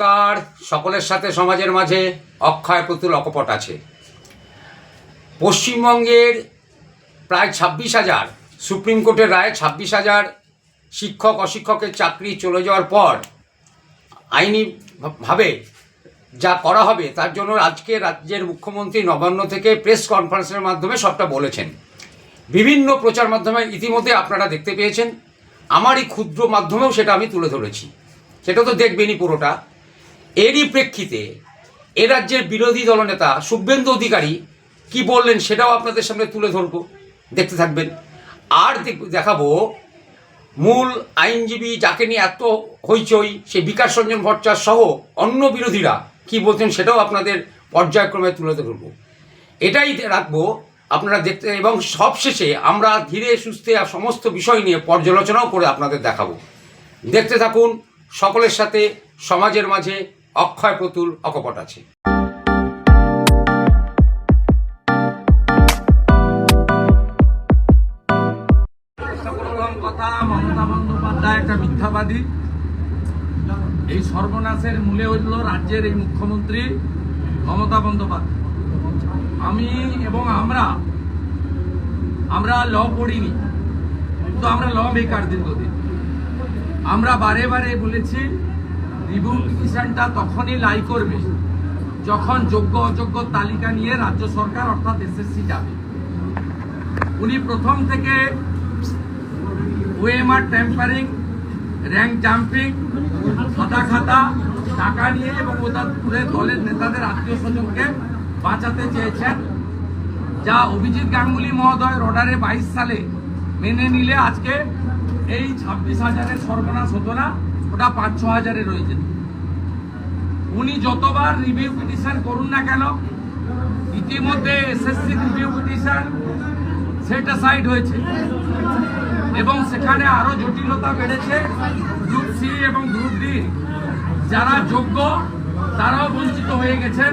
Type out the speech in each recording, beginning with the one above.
নমস্কার। সকলের সাথে সমাজের মাঝে অক্ষয় প্রতুল অকপট আছে। পশ্চিমবঙ্গের প্রায় ছাব্বিশ হাজার, সুপ্রিম কোর্টের রায়ে ছাব্বিশ হাজার শিক্ষক, অশিক্ষকের চাকরি চলে যাওয়ার পর আইনি ভাবে যা করা হবে তার জন্য আজকে রাজ্যের মুখ্যমন্ত্রী নবান্ন থেকে প্রেস কনফারেন্সের মাধ্যমে সবটা বলেছেন। বিভিন্ন প্রচার মাধ্যমে ইতিমধ্যে আপনারা দেখতে পেয়েছেন। আমারই ক্ষুদ্র মাধ্যমেও সেটা আমি তুলে ধরেছি। সেটা তো দেখবেনই পুরোটা। এরই প্রেক্ষিতে এ রাজ্যের বিরোধী দলনেতা শুভেন্দু অধিকারী কি বললেন সেটাও আপনাদের সামনে তুলে ধরবো। দেখতে থাকবেন। আর দেখ- দেখাবো, মূল আইনজীবী যাকে নিয়ে এত হইচই সেই বিকাশ রঞ্জন ভট্টাচার্য সহ অন্য বিরোধীরা কি বলছেন সেটাও আপনাদের পর্যায়ক্রমে তুলে ধরবো। এটাই রাখব আপনারা দেখতে, এবং সবশেষে আমরা ধীরে সুস্থে আর সমস্ত বিষয় নিয়ে পর্যালোচনাও করে আপনাদের দেখাবো। দেখতে থাকুন, সকলের সাথে, সমাজের মাঝে অক্ষয় প্রতুল, অকপট আছে। মমতা বন্দ্যোপাধ্যায় একটা এই সর্বনাশের মূলে হইল রাজ্যের এই মুখ্যমন্ত্রী মমতা বন্দ্যোপাধ্যায়। আমি এবং আমরা আমরা ল পড়িনি তো আমরা ল বেকার দীর্ঘদিন। আমরা বারে বারে বলেছি রিভিউ পিটিশনটা তখনই লাই করবে, যখন যোগ্য অযোগ্য তালিকা নিয়ে রাজ্য সরকার, অর্থাৎ এসএসসি যাবে। উনি প্রথম থেকে ওএমআর ট্যাম্পারিং, র্যাঙ্ক জাম্পিং সাদা খাতা, টাকা নিয়ে এবং ওদের দলের নেতাদের আত্মীয় স্বজনকে বাঁচাতে চেয়েছেন, যা অভিজিৎ গাঙ্গুলি মহোদয়ের অর্ডারে বাইশ সালে মেনে নিলে আজকে এই ছাব্বিশ হাজারের সর্বনাশ হতো না। ওটা পাঁচ, ছ হাজারে রয়েছে। উনি যতবার রিভিউ পিটিশন করুন না কেন, ইতিমধ্যে এসএসসি রিভিউ পিটিশন সেটা সাইড হয়েছে। এবং সেখানে আরও জটিলতা বেড়েছে। গ্রুপ সি এবং গ্রুপ ডি যারা যোগ্য, তারাও বঞ্চিত হয়ে গেছেন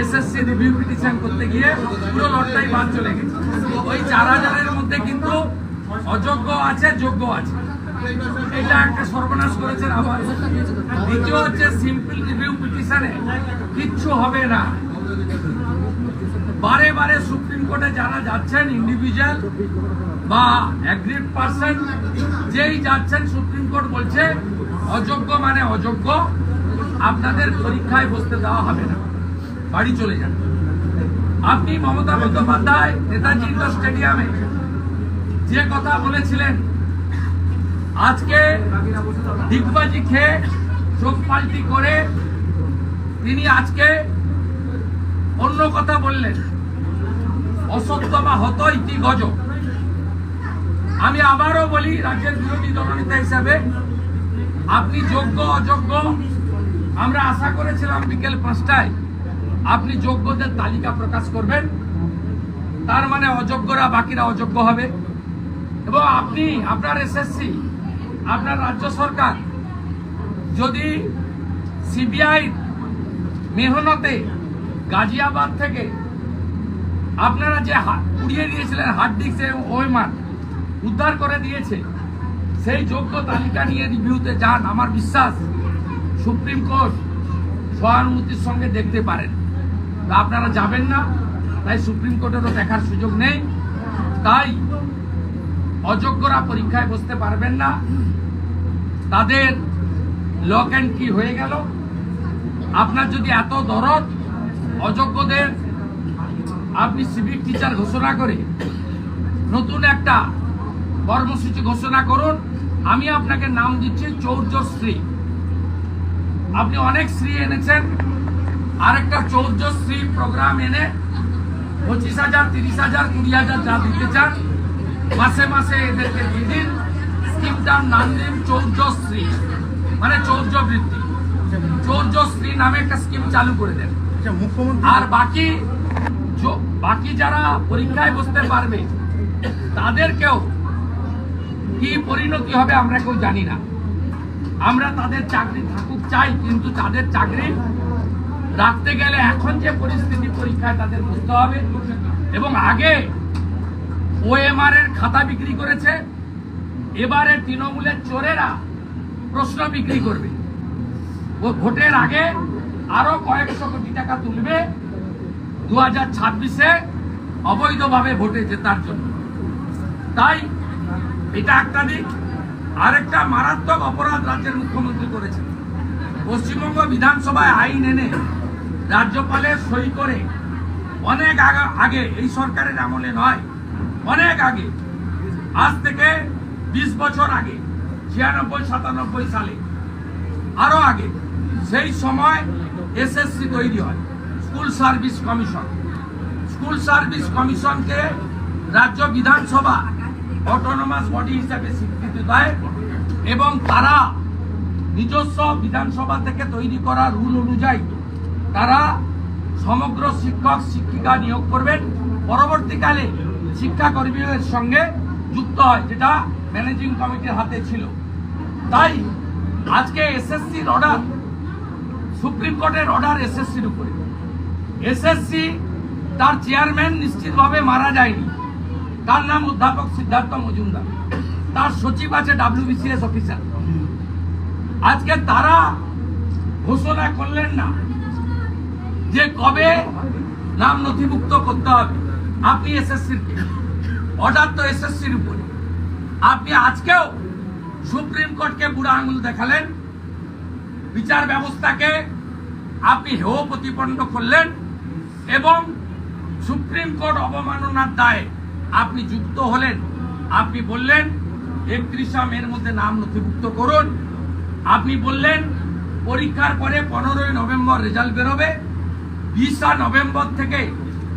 এসএসসি রিভিউ পিটিশন করতে গিয়ে। পুরো লটটাই বাদ চলে গেছে। ওই চার হাজারের মধ্যে কিন্তু অযোগ্য আছে, যোগ্য আছে। এটা একটা সর্বনাশ করেছেন আবার দ্বিতীয় হচ্ছে সিম্পল রিভিউ পিটিশনে কিচ্ছু হবে না। বারে বারে সুপ্রিম কোর্টে যারা যাচ্ছেন ইন্ডিভিজুয়াল বা অ্যাগ্রিড পার্সন যেই যাচ্ছেন সুপ্রিম কোর্ট বলছে, অযোগ্য মানে অযোগ্য, আপনাদের পরীক্ষায় বসতে দেওয়া হবে না। বাড়ি চলে যান। আপনি মমতা বন্দ্যোপাধ্যায়, নেতাজি ইন্ডোর স্টেডিয়ামে যে কথা বলেছিলেন আজকে ডিগবাজি খেয়ে চোখ পাল্টি করে তিনি আজকে অন্য কথা বললেন। অসত্য বা হত ইতি গজ। আমি আবারও বলি, রাজ্যের বিরোধী দলনেতা হিসাবে আপনি যোগ্য, অযোগ্য, আমরা আশা করেছিলাম বিকেল পাঁচটায় আপনি যোগ্যদের তালিকা প্রকাশ করবেন। তার মানে অযোগ্যরা বাকিরা অযোগ্য হবে। এবং আপনি, আপনার এসএসসি আপনার রাজ্য সরকার যদি সিবিআই মেহনতে গাজিয়াবাদ থেকে আপনারা যে উড়িয়ে দিয়েছিলেন হার্ড ডিস্ক এবং ওএমআর উদ্ধার করে দিয়েছে, সেই যোগ্য তালিকা নিয়ে রিভিউতে যান। আমার বিশ্বাস সুপ্রিম কোর্ট সহানুভূতির সঙ্গে দেখতে পারেন। তা আপনারা যাবেন না, তাই সুপ্রিম কোর্টেরও দেখার সুযোগ নেই। তাই অযোগ্যরা পরীক্ষায় বসতে পারবেন না। তাদের লক অ্যান্ড কি হয়ে গেল। আপনার যদি এত দরদ, অযোগ্যদের আপনি সিভিক টিচার ঘোষণা করে নতুন একটা কর্মসূচি ঘোষণা করুন। আমি আপনাকে নাম দিচ্ছি চৌর্যশ্রী আপনি অনেক শ্রী এনেছেন। আরেকটা চৌর্যশ্রী প্রোগ্রাম এনে পঁচিশ হাজার, তিরিশ হাজার, কুড়ি হাজার যা দিতে চান মাসে মাসে এদেরকে দিয়ে দিন স্কিমটার নাম দিন চৌর্যশ্রী মানে চৌর্য বৃত্তি চৌর্যশ্রী নামে একটা স্কিম চালু করে দেন। আচ্ছা আর বাকি বাকি যারা পরীক্ষায় বসতে পারবে তাদেরকেও কি পরিণতি হবে আমরা কেউ জানি না। আমরা তাদের চাকরি থাকুক চাই কিন্তু তাদের চাকরি রাখতে গেলে এখন যে পরিস্থিতি পরীক্ষায় তাদের বুঝতে হবে। এবং আগে ওএমআর এর খাতা বিক্রি করেছে, এবারে তৃণমূলের চোরেরা প্রশ্ন বিক্রি করবে। ও ভোটের আগে আরও কয়েকশো কোটি টাকা তুলবে দু হাজার ছাব্বিশে অবৈধভাবে ভোটে জেতার জন্য। তাই এটা একটা দিক। আরেকটা মারাত্মক অপরাধ রাজ্যের মুখ্যমন্ত্রী করেছেন। পশ্চিমবঙ্গ বিধানসভায় আইন এনে রাজ্যপালের সই করে অনেক আগা- এই সরকারের আমলে নয়। অনেক আগে, আজ থেকে বিশ বছর আগে, ছিয়ানব্বই, সাতানব্বই সালে, আরও আগে, সেই সময় এসএসসি তৈরি হয়, school service commission. School service কমিশনকে রাজ্য বিধানসভা অটোনমাস বডি হিসাবে স্বীকৃতি দেয় এবং তারা নিজস্ব বিধানসভা থেকে তৈরি করা রুল অনুযায়ী তারা সমগ্র শিক্ষক, শিক্ষিকা নিয়োগ করবেন। পরবর্তীকালে শিক্ষাকর্মীদের সঙ্গে যুক্ত হয়, যেটা ম্যানেজিং কমিটির হাতে ছিল। তাই আজকে এসএসসির অর্ডার সুপ্রিম কোর্টের অর্ডার এসএসসির উপরে। এসএসসি তার চেয়ারম্যান নিশ্চিতভাবে মারা যায়নি। তার নাম অধ্যাপক সিদ্ধার্থ মজুমদার। তার সচিব আছে ডাব্লিউবিসিএস অফিসার আজকে তারা ঘোষণা করলেন না যে কবে নাম নথিভুক্ত করতে হবে। আপনি এসএসসির অর্ডার তো এসএসসির উপরে। আপনি আজকেও সুপ্রিম কোর্টকে বুড়া আঙুল দেখালেন, বিচার ব্যবস্থাকে আপনি হেয় প্রতিপন্ন করলেন এবং সুপ্রিম কোর্ট অবমাননার দায়ে আপনি যুক্ত হলেন। আপনি বললেন, একত্রিশা মের মধ্যে নাম নথিভুক্ত করুন। আপনি বললেন, পরীক্ষার পরে পনেরোই নভেম্বর রেজাল্ট বেরোবে, বিশা নভেম্বর থেকে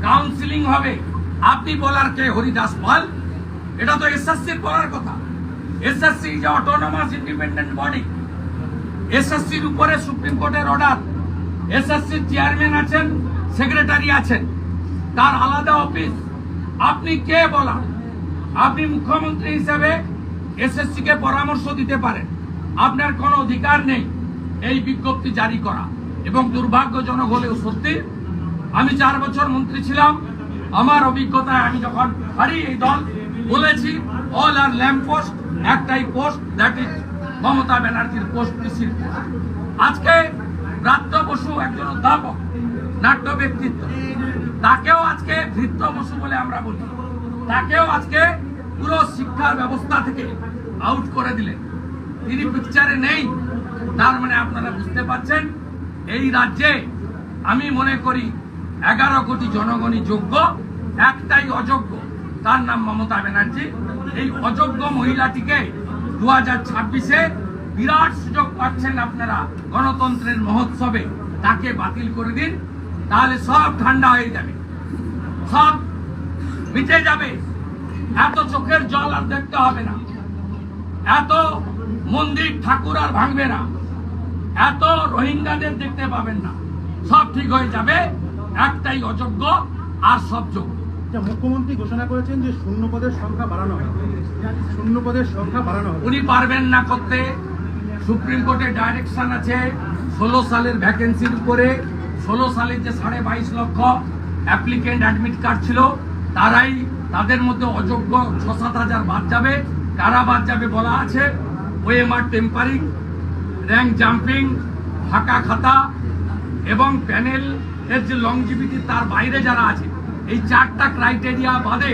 কাউন্সিলিং হবে। আপনি বলার কে হরিদাস পাল? এটা তো এসএসসির বলার কথা। এসএসসি যে অটোনমাস ইন্ডিপেন্ডেন্ট বডি এসএসসির উপরে সুপ্রিম কোর্টের অর্ডার এসএসসির চেয়ারম্যান আছেন সেক্রেটারি আছেন। তার আলাদা অফিস আপনি কে বলা আপনি মুখ্যমন্ত্রী হিসেবে এসএসসি কে পরামর্শ দিতে পারেন। আপনার কোনো অধিকার নেই এই বিজ্ঞপ্তি জারি করা। এবং দুর্ভাগ্যজনক হলেও সত্যি, আমি চার বছর মন্ত্রী ছিলাম আমার অভিজ্ঞতায় আমি যখন হারি এই দল বলেছি অল আর ল্যাম্প পোস্ট একটাই পোস্ট দ্যাট ইজ মমতা ব্যানার্জির পোস্ট পোস্ট আজকে ব্রাত্য বসু একজন অধ্যাপক, নাট্য ব্যক্তিত্ব। তাকেও আজকে ভৃত্য বসু বলে আমরা বলি। তাকেও আজকে পুরো শিক্ষার ব্যবস্থা থেকে আউট করে দিলেন। তিনি পিকচারে নেই, তার মানে আপনারা বুঝতে পারছেন, এই রাজ্যে আমি মনে করি এগারো কোটি জনগণই যোগ্য, একটাই অযোগ্য। তার নাম মমতা ব্যানার্জি। এই অযোগ্য মহিলাটিকে দু হাজার ছাব্বিশে বিরাট সুযোগ পাচ্ছেন আপনারা গণতন্ত্রের মহোৎসবে। তাকে বাতিল করে দিন, তাহলে সব ঠান্ডা হয়ে যাবে। সব মিটে যাবে। এত চোখের জল আর দেখতে হবে না। এত মন্দির ঠাকুর আর ভাঙবে না। এত রোহিঙ্গাদের দেখতে পাবেন না। সব ঠিক হয়ে যাবে। একটাই অযোগ্য আর সব যোগ্য। যা মুখ্যমন্ত্রী ঘোষণা করেছেন যে শূন্য পদের সংখ্যা বাড়ানো হবে। শূন্য পদের সংখ্যা বাড়ানো হবে। উনি পারবেন না করতে। সুপ্রিম কোর্টের ডাইরেকশন আছে। ষোলো সালের ভ্যাকেন্সির উপরে। ষোলো সালের যে সাড়ে বাইশ লক্ষ অ্যাপ্লিকেন্ট অ্যাডমিট কার্ড ছিল তারাই তাদের মধ্যে অযোগ্য ছ সাত হাজার বাদ যাবে। কারা বাদ যাবে বলা আছে? ওএমআর টেম্পারিং র্যাঙ্ক জাম্পিং ফাঁকা খাতা এবং প্যানেল এর যে লংজিভিটি তার বাইরে যারা আছে, এই চারটা ক্রাইটেরিয়া বাদে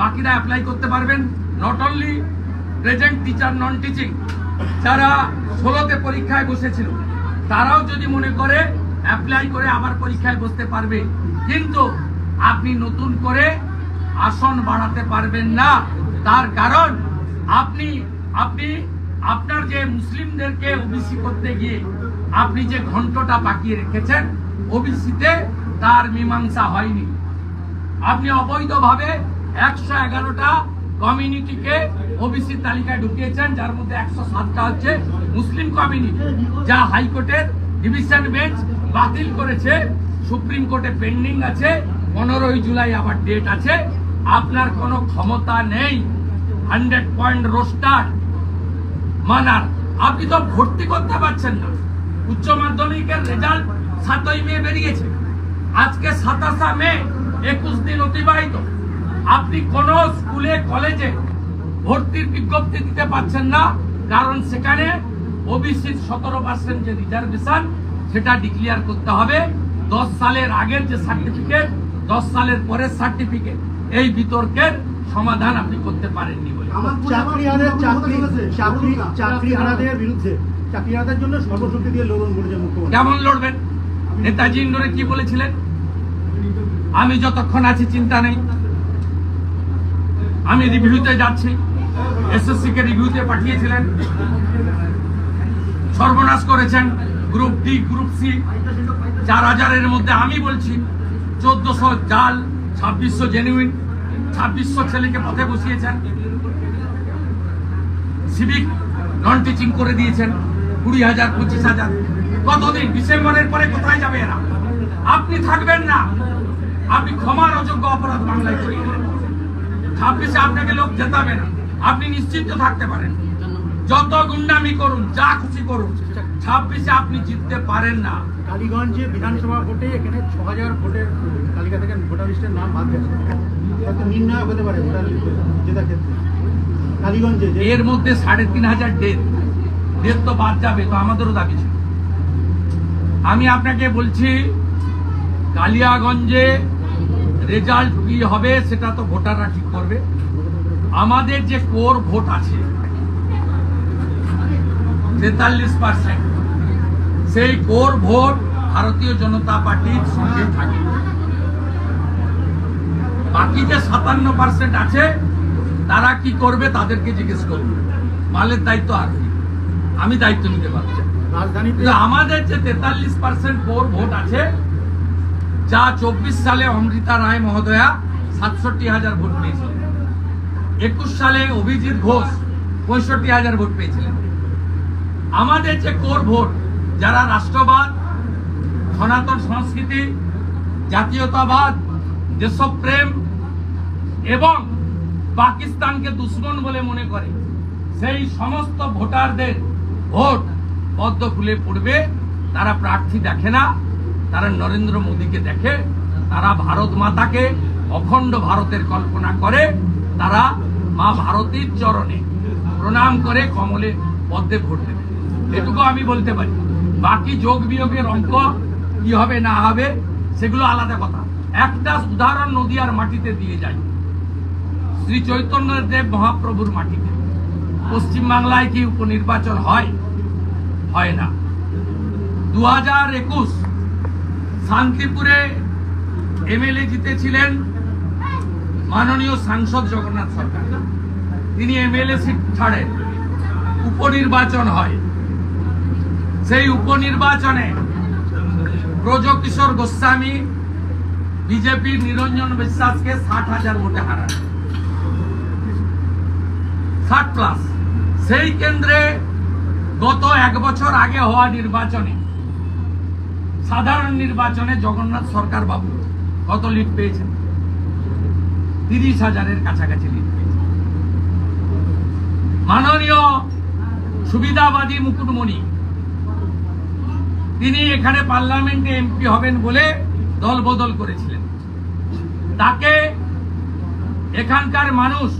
বাকিরা অ্যাপ্লাই করতে পারবেন। Not only present teacher non teaching যারা ষোলোতে পরীক্ষায় বসেছিল, তারাও যদি মনে করে অ্যাপ্লাই করে আবার পরীক্ষায় বসতে পারবে। কিন্তু আপনি নতুন করে আসন বাড়াতে পারবেন না। তার কারণ আপনি আপনি আপনার যে মুসলিমদেরকে ওবিসি করতে গিয়ে আপনি যে ঘন্টটা পাকিয়ে রেখেছেন ওবিসিতে তার মীমাংসা হয়নি। আপনি অবৈধভাবে একশো এগারোটা কমিউনিটিকে ওবিসি তালিকায় ঢুকিয়েছেন, যার মধ্যে একশো সাতটা হচ্ছে মুসলিম কমিউনিটি, যা হাইকোর্টের ডিভিশন বেঞ্চ বাতিল করেছে, সুপ্রিম কোর্টে পেন্ডিং আছে, পনেরোই জুলাই আবার ডেট আছে। আপনার কোনো ক্ষমতা নেই। হান্ড্রেড পয়েন্ট রোস্টার, মানার। আপনি তো ভর্তি করতে পারছেন না। উচ্চ মাধ্যমিকের রেজাল্ট সাতই মে বেরিয়েছে। আজকে সাতাশা মে একুশ দিন অতিবাহিত। আপনি কোন স্কুলে কলেজে ভর্তির বিজ্ঞপ্তি দিতে পারছেন না কারণ সেখানে ওবিসির সতেরো পার্সেন্ট যে রিজার্ভেশন সেটা ডিক্লিয়ার করতে হবে। দশ সালের আগের যে সার্টিফিকেট দশ সালের পরের সার্টিফিকেট এই বিতর্কের সমাধান আপনি করতে পারেননি বলে। চাকরি চাকরি চাকরি চাকরি হারাদের বিরুদ্ধে। চাকরি হারাদের জন্য সর্বশক্তি দিয়ে লড়ুন বলেছে মুখ্যমন্ত্রী। কেমন লড়বেন? নেতাজি ইন্ডোরে কি বলেছিলেন? আমি যতক্ষণ আছি, চিন্তা নেই। আমি রিভিউতে যাচ্ছি। এসএসসি কে রিভিউতে পাঠিয়েছিলেন। সর্বনাশ করেছেন গ্রুপ ডি, গ্রুপ সি। চার হাজারের মধ্যে আমি বলছি, চোদ্দশো জাল, ছাব্বিশশো জেনুইন ছাব্বিশশো ছেলেকে পথে বসিয়েছেন। সিভিক নন টিচিং করে দিয়েছেন। কুড়ি হাজার পঁচিশ হাজার। কতদিন? ডিসেম্বরের পরে কোথায় যাবে এরা? আপনি থাকবেন না। আপনি ক্ষমার অযোগ্য অপরাধ বাংলায় দিলেন। ছাব্বিশে আপনাকে লোক জেতাবে না। আপনি নিশ্চিন্ত থাকতে পারেন। যত গুন্ডামি করুন যা খুশি করুন ছাব্বিশে আপনি জিততে পারেন না। কালীগঞ্জে বিধানসভা ভোটে এখানে ছ হাজার ভোটের তালিকা থেকে ভোটার লিস্টের নাম বাদ গেছে। হয়তো নির্ণয় হতে পারে ভোটার লিস্টে জেতার ক্ষেত্রে। কালীগঞ্জে এর মধ্যে সাড়ে তিন হাজার ডেথ ডেথ তো বাদ যাবে, তো আমাদেরও দাবি ছিল। আমি আপনাকে বলছি, কালিয়াগঞ্জে রেজাল্ট কি হবে সেটা তো ভোটাররা ঠিক করবে। আমাদের যে কোর ভোট আছে, তেতাল্লিশ পার্সেন্ট সেই কোর ভোট ভারতীয় জনতা পার্টির সঙ্গে থাকে বাকি যে সাতান্ন পার্সেন্ট আছে, তারা কি করবে তাদেরকে জিজ্ঞেস করবে মালের দায়িত্ব কি আমি দায়িত্ব নিতে পারছি। রাজধানীতে? আমাদের যে তেতাল্লিশ পার্সেন্ট কোর ভোট আছে যা চব্বিশ সালে অমৃতা রায় মহোদয়া সাতষট্টি হাজার ভোট পেয়েছিলেন। একুশ সালে অভিজিৎ ঘোষ পঁয়ষট্টি হাজার ভোট পেয়েছিলেন। আমাদের যে কোর ভোট যারা রাষ্ট্রবাদ সনাতন সংস্কৃতি জাতীয়তাবাদ দেশপ্রেম এবং পাকিস্তানকে দুশ্মন বলে মনে করে সেই সমস্ত ভোটারদের ভোট পদ্ম ফুলে পড়বে। তারা প্রার্থী দেখে না। তারা নরেন্দ্র মোদীকে দেখে। তারা ভারত মাতাকে অখণ্ড ভারতের কল্পনা করে। তারা মা ভারতীর চরণে প্রণাম করে কমলে পদ্মে ভোট দেবে। এটুকু আমি বলতে পারি। বাকি যোগ বিয়োগের অঙ্ক কি হবে, না হবে, সেগুলো আলাদা কথা। একটা উদাহরণ নদীয়ার মাটিতে দিয়ে যায়। শ্রী চৈতন্য দেব মহাপ্রভুর মাটিতে। পশ্চিম বাংলায় কি উপনির্বাচন হয়? হয় না। দু হাজার একুশ শান্তিপুরে এমএলএ জিতেছিলেন মাননীয় সাংসদ জগন্নাথ সরকার। তিনি এমএলএ সিট ছাড়েন উপনির্বাচন হয়। সেই উপনির্বাচনে ব্রজকিশোর গোস্বামী বিজেপির নিরঞ্জন বিশ্বাসকে ষাট হাজার ভোটে হারান ষাট প্লাস সেই কেন্দ্রে গত এক বছর আগে হওয়া নির্বাচনে, সাধারণ নির্বাচনে জগন্নাথ সরকার বাবু কত লিড পেয়েছেন? তিরিশ হাজারের কাছাকাছি লিড পেয়েছেন। মাননীয় সুবিধাবাদী মুকুটমণি, তিনি এখানে পার্লামেন্টে এমপি হবেন বলে দল বদল করেছিলেন। তাকে এখানকার মানুষ,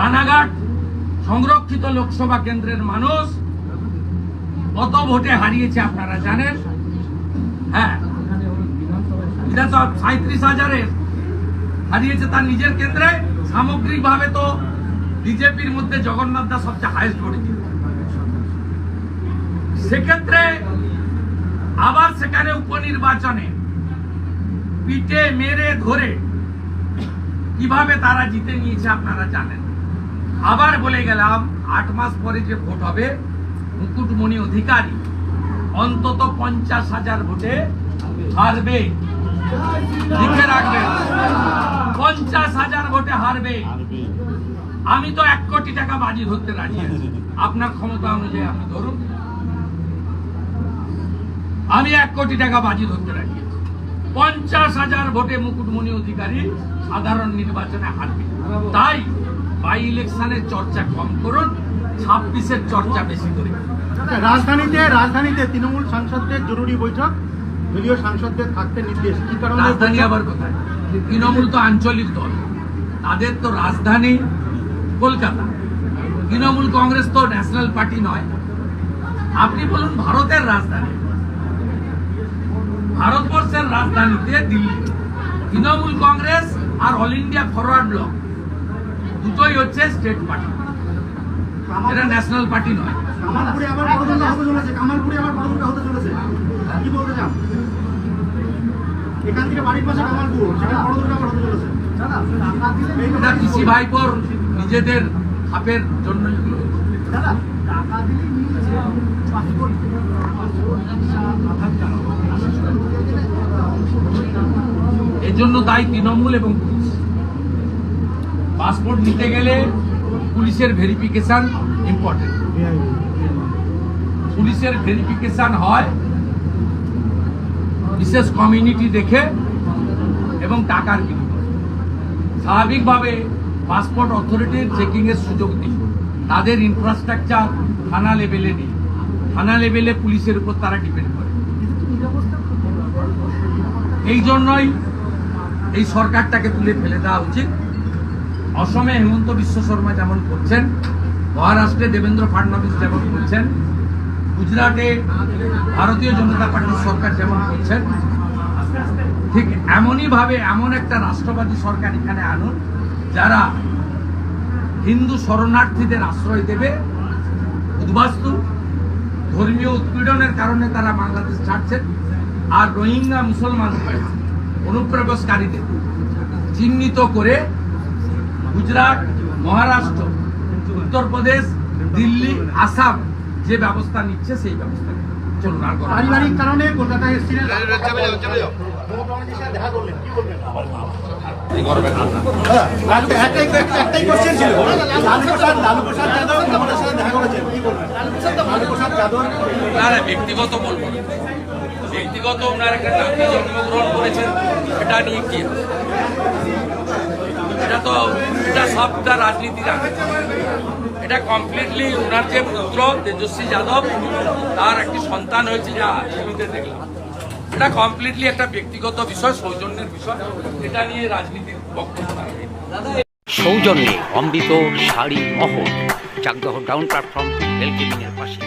রানাঘাট সংরক্ষিত লোকসভা কেন্দ্রের মানুষ কত ভোটে হারিয়েছে আপনারা জানেন? হ্যাঁ। সাঁত্রিশ হাজারের হারিয়েছে তার নিজের কেন্দ্রে। সামগ্রিকভাবে তো বিজেপির মধ্যে জগন্নাথ দাস সবচেয়ে হাইস্ট ভোট সেক্ষেত্রে আবার সেখানে উপনির্বাচনে পিটে মেরে ধরে কীভাবে তারা জিতে নিয়েছে আপনারা জানেন? আবার বলে গেলাম, আট মাস পরে যে ভোট হবে, মুকুটমণি অধিকারী অন্তত পঞ্চাশ হাজার ভোটে হারবে। লিখে রাখবেন, পঞ্চাশ হাজার ভোটে হারবে। আমি তো এক কোটি টাকা বাজি ধরতে রাজি আপনার ক্ষমতা অনুযায়ী আপনি ধরুন। আমি এক কোটি টাকা বাজি ধরতে রাজি পঞ্চাশ হাজার ভোটে মুকুটমণি অধিকারী সাধারণ নির্বাচনে হারবে। তাই বাই ইলেকশনের চর্চা কম। করুন ছাব্বিশের চর্চা বেশি করে। আচ্ছা, রাজধানীতে রাজধানীতে তৃণমূল সাংসদদের জরুরি বৈঠক। দলীয় সাংসদদের থাকতে নির্দেশ কি কারণে রাজধানী আবার কোথায়? তৃণমূল তো আঞ্চলিক দল। তাদের তো রাজধানী কলকাতা। তৃণমূল কংগ্রেস তো ন্যাশনাল পার্টি নয়। আপনি বলুন ভারতের রাজধানী। ভারতবর্ষের রাজধানীতে দিল্লি। তৃণমূল কংগ্রেস আর অল ইন্ডিয়া ফরওয়ার্ড ব্লক। দুটোই হচ্ছে স্টেট পার্টি এটা ন্যাশনাল পার্টি নয়। কামালপুরে আবার হতে চলেছে কামালপুরে আবার পদযাত্রা হতে চলেছে। কি বলতে চান এখান থেকে বাড়ির পাশে কামালপুর সেখানে পদযাত্রা আবার হতে চলেছে। এটা কৃষি ভাইপোর নিজেদের খাপের জন্য এর জন্য দায়ী তৃণমূল এবং পাসপোর্ট নিতে গেলে পুলিশের ভেরিফিকেশান ইম্পর্টেন্ট পুলিশের ভেরিফিকেশান হয় বিশেষ কমিউনিটি দেখে এবং টাকার বিনিময়ে। স্বাভাবিকভাবে পাসপোর্ট অথরিটির চেকিংয়ের সুযোগ নেই। তাদের ইনফ্রাস্ট্রাকচার থানা লেভেলে নেই। থানা লেভেলে পুলিশের উপর তারা ডিপেন্ড করে। এই জন্যই এই সরকারটাকে তুলে ফেলে দেওয়া উচিত। অসমে হেমন্ত বিশ্ব শর্মা যেমন করছেন, মহারাষ্ট্রে দেবেন্দ্র ফাডনবিস যেমন করছেন, গুজরাটে ভারতীয় জনতা পার্টির সরকার যেমন করছেন, ঠিক এমনই ভাবে এমন একটা রাষ্ট্রবাদী সরকার এখানে আনুন, যারা হিন্দু শরণার্থীদের আশ্রয় দেবে, উদ্বাস্তু, ধর্মীয় উৎপীড়নের কারণে তারা বাংলাদেশ ছাড়ছেন, আর রোহিঙ্গা মুসলমান অনুপ্রবেশকারীদের চিহ্নিত করে গুজরাট মহারাষ্ট্র উত্তরপ্রদেশ দিল্লি আসাম যে ব্যবস্থা নিচ্ছে সেই ব্যবস্থা চলুন আর। পারিবারিক কারণে কলকাতায় এসেছিলেন। একটাই একটাই কোশ্চেন ছিল। লালু প্রসাদ লালু প্রসাদ যাদব আমাদের সাথে দেখা করেছেন কি বলবেন? লালু প্রসাদ যাদব না? না ব্যক্তিগত বলব ব্যক্তিগত ওনার একটা নাতি জন্মগ্রহণ করেছেন এটা নিয়ে কি সবটা রাজনীতির আগে এটা কমপ্লিটলি ওনার যে পুত্র, তেজস্বী যাদব, তার একটি সন্তান হয়েছে যা টিভিতে দেখলাম। এটা কমপ্লিটলি একটা ব্যক্তিগত বিষয়, সৌজন্যের বিষয়। এটা নিয়ে রাজনীতির বক্তব্য সৌজন্যে অমৃত শাড়ি মহল চাকদহ ডাউন প্ল্যাটফর্ম রেল কেবিনের পাশে।